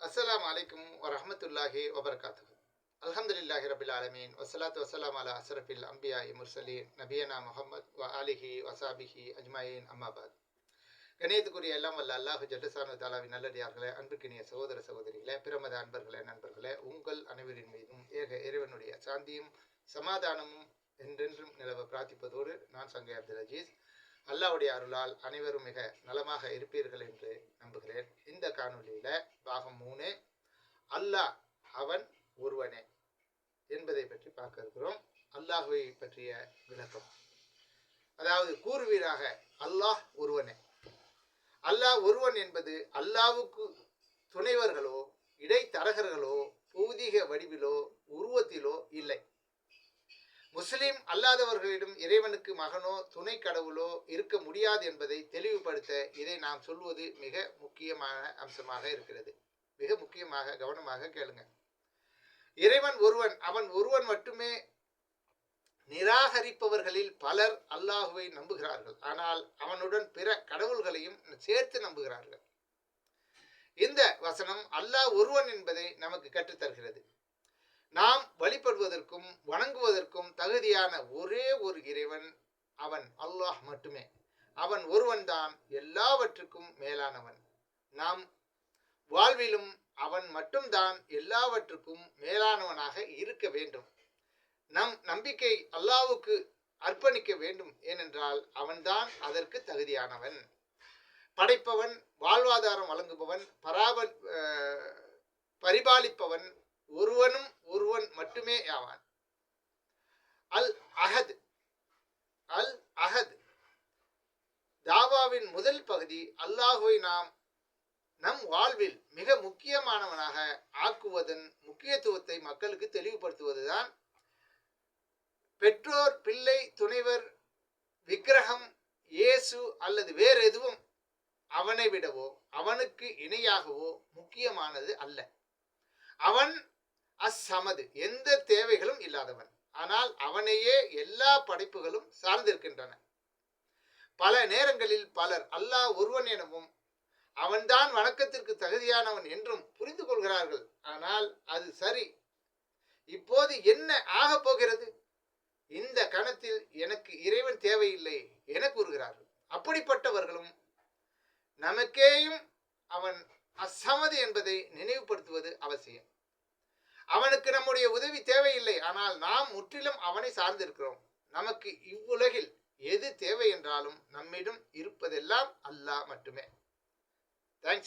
அஸ்லாம் அலைக்கும் வரமத்துல்லாஹி வபர்காத்து அலமதுல்லாஹி ரபில் ஆலமீன். வசலாத் வசலாம் அலா அஸ்ரஃபில் அம்பியா இமுர்சலீன் நபியனா முகமது வ அலிஹி வசாபிஹி அஜ்மாயின். அம்மாபாத் கணியத்துக்குரிய எல்லாம் வல்ல அல்லாஹு ஜல்லசானு தாலாவின் நல்லடியார்களே அன்புக்கினிய சகோதர சகோதரிகளே பிரமத அன்பர்களே நண்பர்களே உங்கள் அனைவரின் மீதும் ஏக இறைவனுடைய சாந்தியும் சமாதானமும் என்றென்றும் நிலவ பிரார்த்திப்பதோடு நான் சங்கை அப்துல் அஜீஸ். அல்லாவுடைய அருளால் அனைவரும் மிக நலமாக இருப்பீர்கள் என்று நம்புகிறேன். இந்த காணொலியில் பாகம் மூணு அல்லாஹ் அவன் ஒருவனே என்பதை பற்றி பார்க்க இருக்கிறோம். அல்லாஹுவை பற்றிய விளக்கம். அதாவது கூறுவீராக அல்லாஹ் ஒருவனே. அல்லாஹ் ஒருவன் என்பது அல்லாவுக்கு துணைவர்களோ இடைத்தரகர்களோ பௌதிக வடிவிலோ உருவத் அல்லாதவர்களிடம் இறைவனுக்கு மகனோ துணை கடவுளோ இருக்க முடியாது என்பதை தெளிவுபடுத்த இதை நாம் சொல்வது மிக முக்கியமான அம்சமாக இருக்கிறது. மிக முக்கியமாக கவனமாக கேளுங்க. இறைவன் ஒருவன் அவன் ஒருவன் மட்டுமே நிராகரிப்பவர்களில் பலர் அல்லாஹுவை நம்புகிறார்கள். ஆனால் அவனுடன் பிற கடவுள்களையும் சேர்த்து நம்புகிறார்கள். இந்த வசனம் அல்லாஹ் ஒருவன் என்பதை நமக்கு கற்றுத்தருகிறது. நாம் வழிபடுவதற்கும் வணங்குவதற்கும் தகுதியான ஒரே ஒரு இறைவன் அவன் அல்லாஹ் மட்டுமே. அவன் ஒருவன்தான் எல்லாவற்றுக்கும் மேலானவன். நாம் வாழ்விலும் அவன் மட்டும்தான் எல்லாவற்றுக்கும் மேலானவனாக இருக்க வேண்டும். நம் நம்பிக்கை அல்லாவுக்கு அர்ப்பணிக்க வேண்டும். ஏனென்றால் அவன்தான் அதற்கு தகுதியானவன். படைப்பவன் வாழ்வாதாரம் வழங்குபவன் பராப பரிபாலிப்பவன் ஒருவனும் ஒருவன் மட்டுமே ஆவான். அல் அஹத் அல் அஹத். தாவாவின் முதல் பகுதி அல்லாஹுவை நாம் நம் வாழ்வில் மிக முக்கியமானவனாக ஆக்குவதன் முக்கியத்துவத்தை மக்களுக்கு தெளிவுபடுத்துவதுதான் பெற்றோர் பிள்ளை துணைவர் விக்கிரகம் இயேசு அல்லது வேறு எதுவும் அவனை விடவோ அவனுக்கு இணையாகவோ முக்கியமானது அல்ல. அவன் அசமது. எந்த தேவைகளும் இல்லாதவன். ஆனால் அவனையே எல்லா படைப்புகளும் சார்ந்திருக்கின்றன. பல நேரங்களில் பலர் அல்லாஹ் ஒருவன் எனவும் அவன்தான் வணக்கத்திற்கு தகுதியானவன் என்றும் புரிந்து கொள்கிறார்கள். ஆனால் அது சரி. இப்போது என்ன ஆகப் போகிறது? இந்த கணத்தில் எனக்கு இறைவன் தேவையில்லை என கூறுகிறார்கள். அப்படிப்பட்டவர்களும் நமக்கேயும் அவன் அசமது என்பதை நினைவுபடுத்துவது அவசியம். அவனுக்கு நம்முடைய உதவி தேவையில்லை. ஆனால் நாம் முற்றிலும் அவனை சார்ந்திருக்கிறோம். நமக்கு இவ்வுலகில் எது தேவை என்றாலும் நம்மிடம் இருப்பதெல்லாம் அல்லாஹ் மட்டுமே. தேங்க்ஸ்